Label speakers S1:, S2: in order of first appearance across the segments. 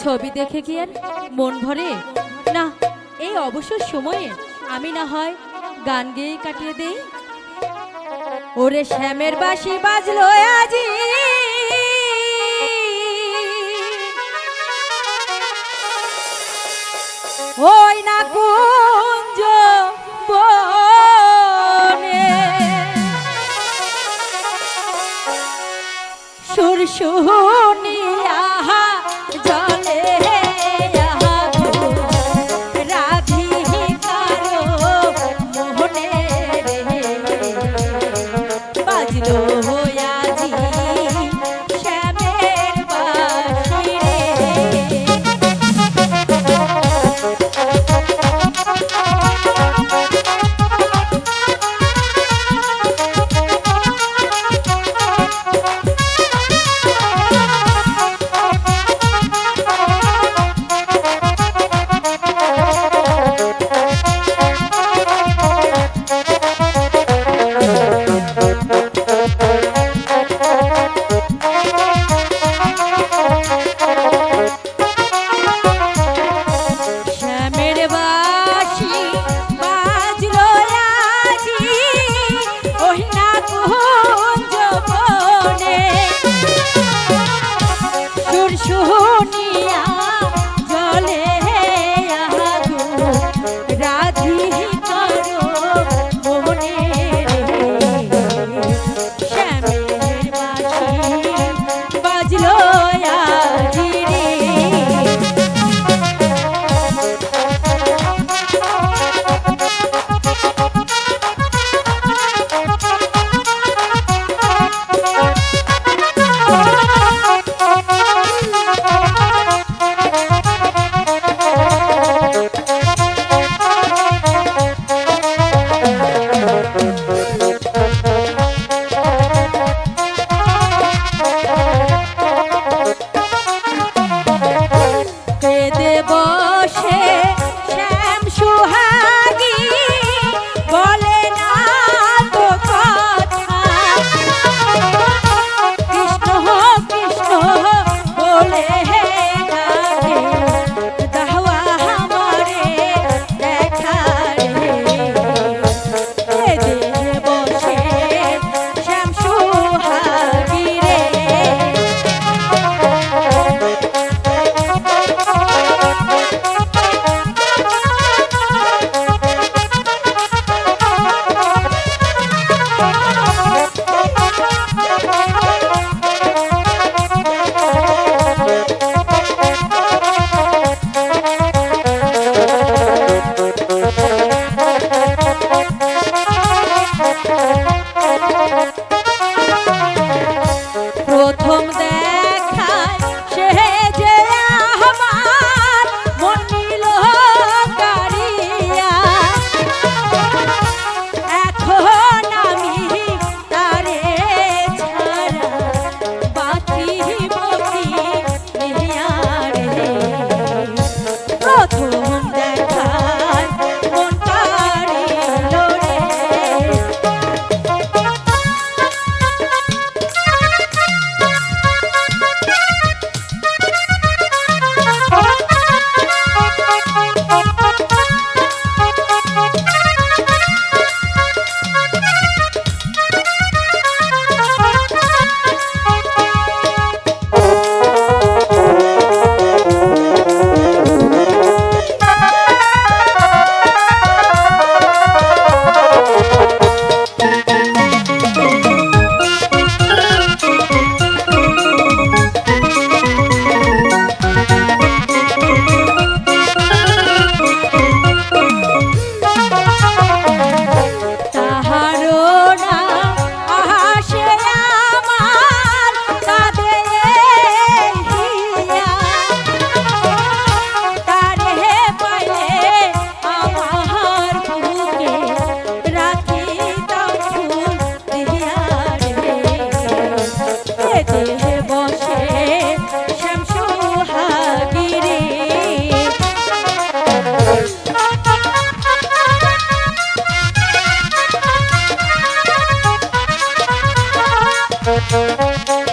S1: ছবি দেখে কি মন ভরে, না, এই অবসর সময়ে আমি না হয় গান গেয়ে কাটিয়ে দেই। ওরে শ্যামের বাসি বাজলো আজি। ওই না কুঞ্জ বনে সুর শুনিয়া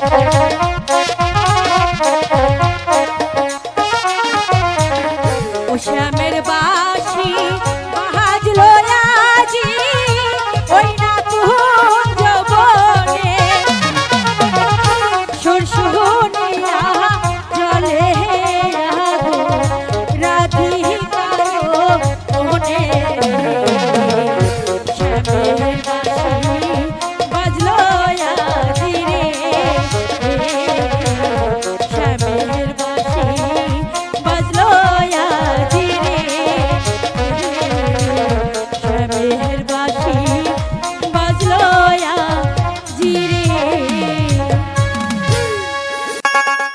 S1: Thank you.